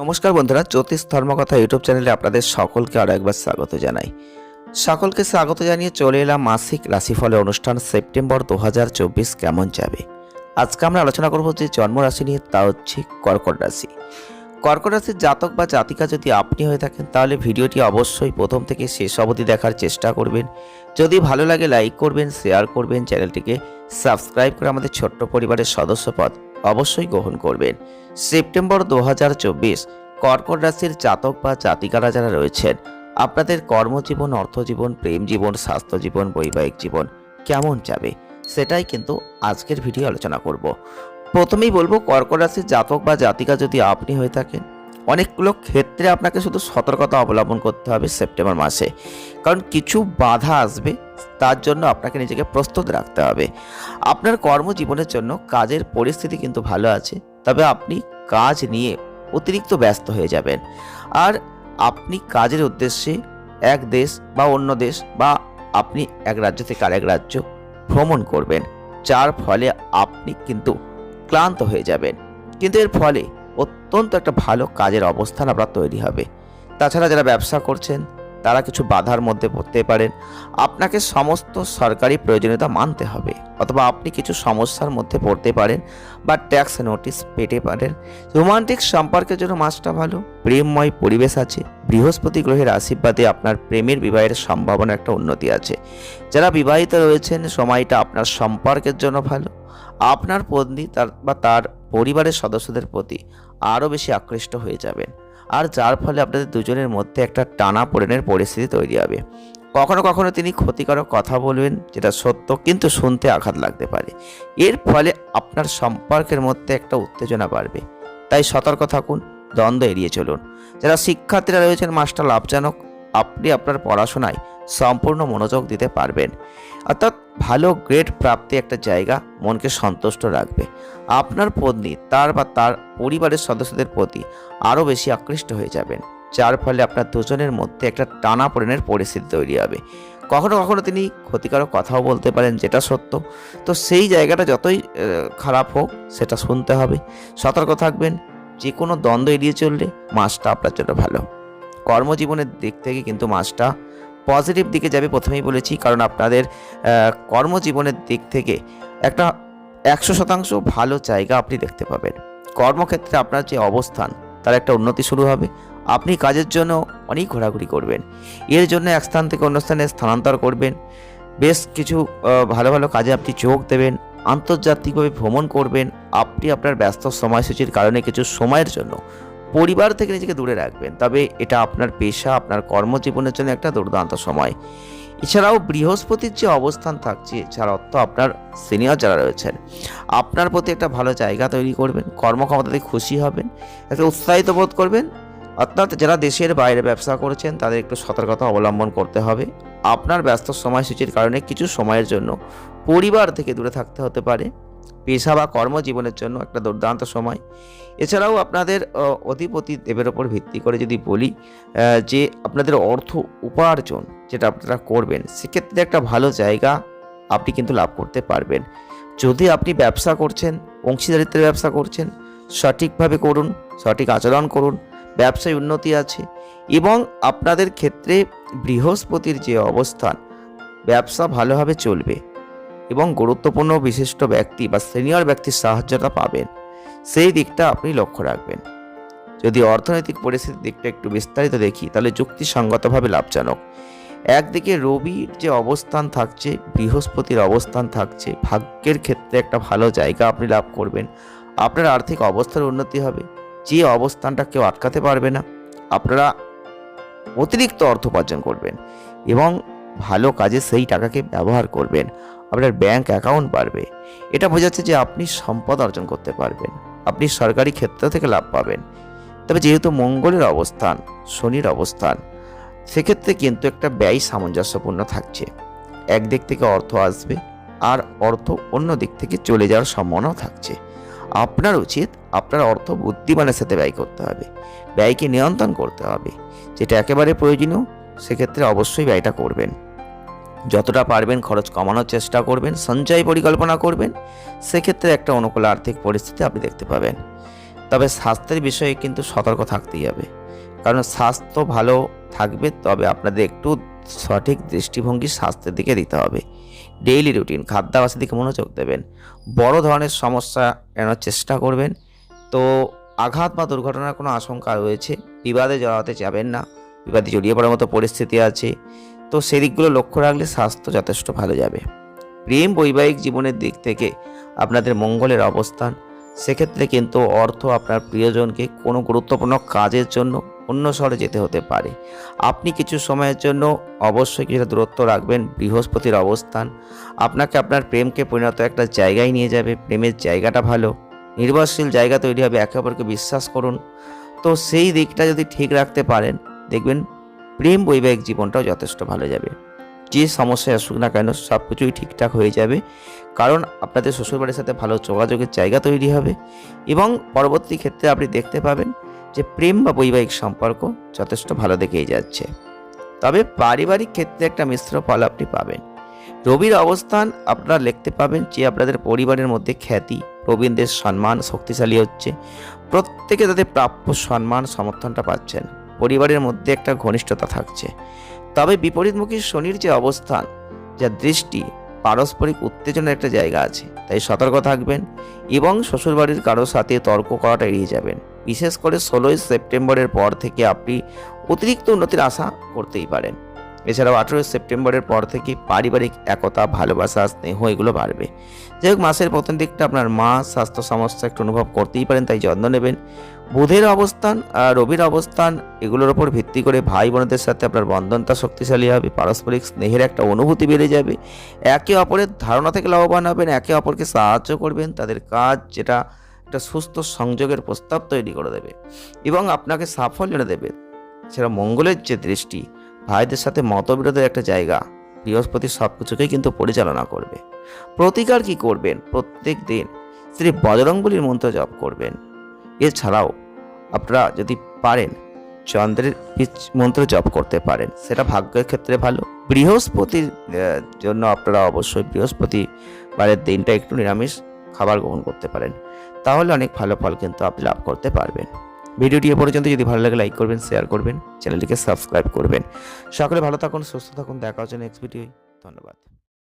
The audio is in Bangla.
নমস্কার বন্ধুরা, জ্যোতিষ ধর্মকথা ইউটিউব চ্যানেলে আপনাদের সকলকে আরও একবার স্বাগত জানাই। সকলকে স্বাগত জানিয়ে চলে এলাম মাসিক রাশিফলে অনুষ্ঠান সেপ্টেম্বর দু হাজার চব্বিশ কেমন যাবে? আজকে আমরা আলোচনা করব যে জন্মরাশি নিয়ে, তা হচ্ছে কর্কট রাশি। কর্কট রাশির জাতক বা জাতিকা যদি আপনি হয়ে থাকেন, তাহলে ভিডিওটি অবশ্যই প্রথম থেকে শেষ অবধি দেখার চেষ্টা করবেন। যদি ভালো লাগে, লাইক করবেন, শেয়ার করবেন চ্যানেলটিকে সাবস্ক্রাইব করে আমাদের ছোট্ট পরিবারের সদস্যপদ অবশ্যই গ্রহণ করবেন। সেপ্টেম্বর দু হাজার চব্বিশ, কর্কট রাশির জাতক বা জাতিকারা যারা রয়েছেন, আপনাদের কর্মজীবন, অর্থজীবন, প্রেম জীবন, স্বাস্থ্য জীবন, বৈবাহিক জীবন কেমন যাবে, সেটাই কিন্তু আজকের ভিডিও আলোচনা করব। প্রথমেই বলব, কর্কট রাশির জাতক বা জাতিকা যদি আপনি হয়ে থাকেন, অনেকগুলো ক্ষেত্রে আপনাকে শুধু সতর্কতা অবলম্বন করতে হবে সেপ্টেম্বর মাসে। কারণ কিছু বাধা আসবে, তার জন্য আপনাকে নিজেকে প্রস্তুত রাখতে হবে। আপনার কর্মজীবনের জন্য কাজের পরিস্থিতি কিন্তু ভালো আছে, তবে আপনি কাজ নিয়ে অতিরিক্ত ব্যস্ত হয়ে যাবেন। আর আপনি কাজের উদ্দেশ্যে এক দেশ বা অন্য দেশ বা আপনি এক রাজ্য থেকে আরেক রাজ্য ভ্রমণ করবেন, যার ফলে আপনি কিন্তু ক্লান্ত হয়ে যাবেন। কিন্তু এর ফলে অত্যন্ত একটা ভালো কাজের অবস্থান আপনার তৈরি হবে। তাছাড়া যারা ব্যবসা করছেন, তারা কিছু বাধার মধ্যে পড়তে পারেন। আপনাকে সমস্ত সরকারি প্রয়োজনীয়তা মানতে হবে, অথবা আপনি কিছু সমস্যার মধ্যে পড়তে পারেন বা ট্যাক্স নোটিশ পেতে পারেন। রোমান্টিক সম্পর্কের জন্য মাসটা ভালো, প্রেমময় পরিবেশ আছে, বৃহস্পতি গ্রহের আশীর্বাদে আপনার প্রেমের বিবাহের সম্ভাবনা একটা উন্নতি আছে। যারা বিবাহিত রয়েছেন, সময়টা আপনার সম্পর্কের জন্য ভালো আপনার পত্নী তার বা তার পরিবারের সদস্যদের প্রতি আরও বেশি আকৃষ্ট হয়ে যাবেন। আর যার ফলে আপনাদের দুজনের মধ্যে একটা টানা পড়েনের পরিস্থিতি তৈরি হবে। কখনো কখনো তিনি ক্ষতিকারক কথা বলবেন, যেটা সত্য কিন্তু শুনতে আঘাত লাগতে পারে। এর ফলে আপনার সম্পর্কের মধ্যে একটা উত্তেজনা বাড়বে। তাই সতর্ক থাকুন, দ্বন্দ্ব এড়িয়ে চলুন। যারা শিক্ষার্থীরা রয়েছেন, মাস্টার লাভজনক, আপনি আপনার পড়াশোনায় সম্পূর্ণ মনোযোগ দিতে পারবেন। অর্থাৎ ভালো গ্রেড প্রাপ্তি একটা জায়গা মনকে সন্তুষ্ট রাখবে। আপনার পত্নী তার বা তার পরিবারের সদস্যদের প্রতি আরও বেশি আকৃষ্ট হয়ে যাবেন, যার ফলে আপনার দুজনের মধ্যে একটা টানা পড়েনের পরিস্থিতি তৈরি হবে। কখনো কখনো তিনি ক্ষতিকারক কথাও বলতে পারেন যেটা সত্য। তো সেই জায়গাটা যতই খারাপ হোক সেটা শুনতে হবে। সতর্ক থাকবেন যে কোনো দ্বন্দ্ব এড়িয়ে চললে মাসটা আপনার জন্য ভালো। কর্মজীবনের দিক থেকে কিন্তু মাসটা পজিটিভ দিকে যাবে প্রথমেই বলেছি, কারণ আপনাদের কর্মজীবনের দিক থেকে একটা একশো শতাংশ ভালো জায়গা আপনি দেখতে পাবেন। কর্মক্ষেত্রে আপনার যে অবস্থান, তার একটা উন্নতি শুরু হবে। আপনি কাজের জন্য অনেক ঘোরাঘুরি করবেন। এর জন্য এক স্থান থেকে অন্য স্থানে স্থানান্তর করবেন। বেশ কিছু ভালো ভালো কাজে আপনি যোগ দেবেন। আন্তর্জাতিকভাবে ভ্রমণ করবেন। আপনি আপনার ব্যস্ত সময়সূচির কারণে কিছু সময়ের জন্য পরিবার থেকে নিজেকে দূরে রাখবেন। তবে এটা আপনার পেশা, আপনার কর্মজীবনের জন্য একটা দুর্দান্ত সময়। এছাড়াও বৃহস্পতির যে অবস্থান থাকছে যার অর্থ আপনার সিনিয়র যারা রয়েছেন, আপনার প্রতি একটা ভালো জায়গা তৈরি করবেন কর্মক্ষমতাতে খুশি হবেন একটা উৎসাহিত বোধ করবেন। অর্থাৎ যারা দেশের বাইরে ব্যবসা করছেন, তাদের একটু সতর্কতা অবলম্বন করতে হবে। আপনার ব্যস্ত সময়সূচির কারণে কিছু সময়ের জন্য পরিবার থেকে দূরে থাকতে হতে পারে। পেশা বা কর্মজীবনের জন্য একটা দুর্দান্ত সময়। এছাড়াও আপনাদের অধিপতি দেবের ওপর ভিত্তি করে যদি বলি যে আপনাদের অর্থ উপার্জন যেটা আপনারা করবেন, সেক্ষেত্রে একটা ভালো জায়গা আপনি কিন্তু লাভ করতে পারবেন। যদি আপনি ব্যবসা করছেন, অংশীদারিত্বের ব্যবসা করছেন, সঠিকভাবে করুন, সঠিক আচরণ করুন, ব্যবসায় উন্নতি আছে এবং আপনাদের ক্ষেত্রে বৃহস্পতির যে অবস্থান, ব্যবসা ভালোভাবে চলবে। এবং গুরুত্বপূর্ণ বিশিষ্ট ব্যক্তি বা সিনিয়র ব্যক্তির সাহায্যটা পাবেন। সেই দিকটা আপনি লক্ষ্য রাখবেন। যদি অর্থনৈতিক পরিস্থিতির দিকটা একটু বিস্তারিত দেখি, তাহলে যুক্তিসঙ্গতভাবে লাভজনক। একদিকে রবির যে অবস্থান থাকছে, বৃহস্পতির অবস্থান থাকছে, ভাগ্যের ক্ষেত্রে একটা ভালো জায়গা আপনি লাভ করবেন। আপনার আর্থিক অবস্থার উন্নতি হবে। যে অবস্থানটা কেউ আটকাতে পারবে না, আপনারা অতিরিক্ত অর্থ উপার্জন করবেন এবং ভালো কাজে সেই টাকাকে ব্যবহার করবেন। আপনার ব্যাংক অ্যাকাউন্ট বাড়বে। এটা বোঝাচ্ছে যে আপনি সম্পদ অর্জন করতে পারবেন। আপনি সরকারি ক্ষেত্র থেকে লাভ পাবেন। তবে যেহেতু মঙ্গলের অবস্থান, শনির অবস্থান, সেক্ষেত্রে কিন্তু একটা ব্যয় সামঞ্জস্যপূর্ণ থাকছে। একদিক থেকে অর্থ আসবে আর অর্থ অন্য দিক থেকে চলে যাওয়ার সম্ভাবনাও থাকছে। আপনার উচিত আপনার অর্থ বুদ্ধিমানের সাথে ব্যয় করতে হবে। ব্যয়কে নিয়ন্ত্রণ করতে হবে। যেটা একেবারে প্রয়োজনীয়, সেক্ষেত্রে অবশ্যই ব্যয়টা করবেন। যতটা পারবেন খরচ কমানোর চেষ্টা করবেন, সঞ্চয় পরিকল্পনা করবেন, সেক্ষেত্রে একটা অনুকূল আর্থিক পরিস্থিতি আপনি দেখতে পাবেন। তবে স্বাস্থ্যের বিষয়ে কিন্তু সতর্ক থাকতেই হবে। কারণ স্বাস্থ্য ভালো থাকবে, তবে আপনাদের একটু সঠিক দৃষ্টিভঙ্গি স্বাস্থ্যের দিকে দিতে হবে। ডেইলি রুটিন, খাদ্যাভাসের দিকে মনোযোগ দেবেন। বড় ধরনের সমস্যা এড়ানোর চেষ্টা করবেন। তো আঘাত বা দুর্ঘটনার কোনো আশঙ্কা রয়েছে, বিবাদে জড়াতে যাবেন না। বিবাদে জড়িয়ে পড়ার মতো পরিস্থিতি আছে। তো সেদিকগুলো লক্ষ্য রাখলে স্বাস্থ্য যথেষ্ট ভালো যাবে। প্রেম বৈবাহিক জীবনের দিক থেকে আপনাদের মঙ্গলের অবস্থান। সেক্ষেত্রে কিন্তু অর্থ আপনার প্রিয়জনকে কোনো গুরুত্বপূর্ণ কাজের জন্য অন্য শহরে যেতে হতে পারে। আপনি কিছু সময়ের জন্য অবশ্যই কিছুটা দূরত্ব রাখবেন, বৃহস্পতির অবস্থান। আপনাকে আপনার প্রেমকে পরিণত একটা জায়গায় নিয়ে যাবে, প্রেমের জায়গাটা ভালো। নির্ভরশীল জায়গা তৈরি হবে, একে অপরকে বিশ্বাস করুন। তো সেই দিকটা যদি ঠিক রাখতে পারেন, দেখবেন প্রেম বৈবাহিক জীবনটাও যথেষ্ট ভালো যাবে। যে সমস্যায় আসুক না কেন সব কিছুই ঠিকঠাক হয়ে যাবে। কারণ আপনাদের শ্বশুরবাড়ির সাথে ভালো যোগাযোগের জায়গা তৈরি হবে এবং পরবর্তী ক্ষেত্রে আপনি দেখতে পাবেন যে প্রেম বা বৈবাহিক সম্পর্ক যথেষ্ট ভালো দিকেই যাচ্ছে। তবে পারিবারিক ক্ষেত্রে একটা মিশ্র ফল আপনি পাবেন। রবির অবস্থান আপনারা লিখতে পাবেন যে আপনাদের পরিবারের মধ্যে খ্যাতি, প্রবীণদের সম্মান শক্তিশালী হচ্ছে। প্রত্যেকে তাদের প্রাপ্য সম্মান, সমর্থনটা পাচ্ছেন। পরিবারের মধ্যে একটা ঘনিষ্ঠতা থাকছে। তবে বিপরীতমুখী শনির যে অবস্থান, যা দৃষ্টি, পারস্পরিক উত্তেজনার একটা জায়গা আছে, তাই সতর্ক থাকবেন এবং শ্বশুরবাড়ির কারোর সাথে তর্ক করাটা এড়িয়ে যাবেন। বিশেষ করে ষোলোই সেপ্টেম্বরের পর থেকে আপনি অতিরিক্ত উন্নতির আশা করতেই পারেন। এছাড়াও আঠেরোই সেপ্টেম্বরের পর থেকে পারিবারিক একতা, ভালোবাসা, স্নেহ, এগুলো বাড়বে। যাই হোক, মাসের প্রথম দিকটা আপনার মা, স্বাস্থ্য সমস্যা একটু অনুভব করতেই পারেন, তাই যত্ন নেবেন। বুধের অবস্থান আর রবির অবস্থান, এগুলোর ওপর ভিত্তি করে ভাই বোনদের সাথে আপনার বন্ধনটা শক্তিশালী হবে, পারস্পরিক স্নেহের একটা অনুভূতি বেড়ে যাবে। একে অপরের ধারণা থেকে লাভবান হবেন, একে অপরকে সাহায্য করবেন, তাদের কাজ যেটা একটা সুস্থ সংযোগের প্রস্তাব তৈরি করে দেবে এবং আপনাকে সাফল্য এনে দেবে। সেটা মঙ্গলের যে দৃষ্টি, ভাইদের সাথে মতবিরোধের একটা জায়গা, বৃহস্পতি সব কিছুকেই কিন্তু পরিচালনা করবে। প্রতিকার কি করবেন? প্রত্যেক দিন শ্রী বজরংবলীর মন্ত্র জপ করবেন। এছাড়াও আপনারা যদি পারেন, চন্দ্রের মন্ত্র জপ করতে পারেন। সেটা ভাগ্যের ক্ষেত্রে ভালো। বৃহস্পতির জন্য আপনারা অবশ্যই বৃহস্পতি বারের দিনটা একটু নিরামিষ খাবার গ্রহণ করতে পারেন। তাহলে অনেক ভালো ফল কিন্তু আপনি লাভ করতে পারবেন। ভিডিওটি এ পর্যন্ত। যদি ভালো লাগে, লাইক করবেন, শেয়ার করবেন, চ্যানেলটিকে সাবস্ক্রাইব করবেন। সকলে ভালো থাকুন, সুস্থ থাকুন। দেখা হচ্ছে নেক্সট ভিডিও ধন্যবাদ।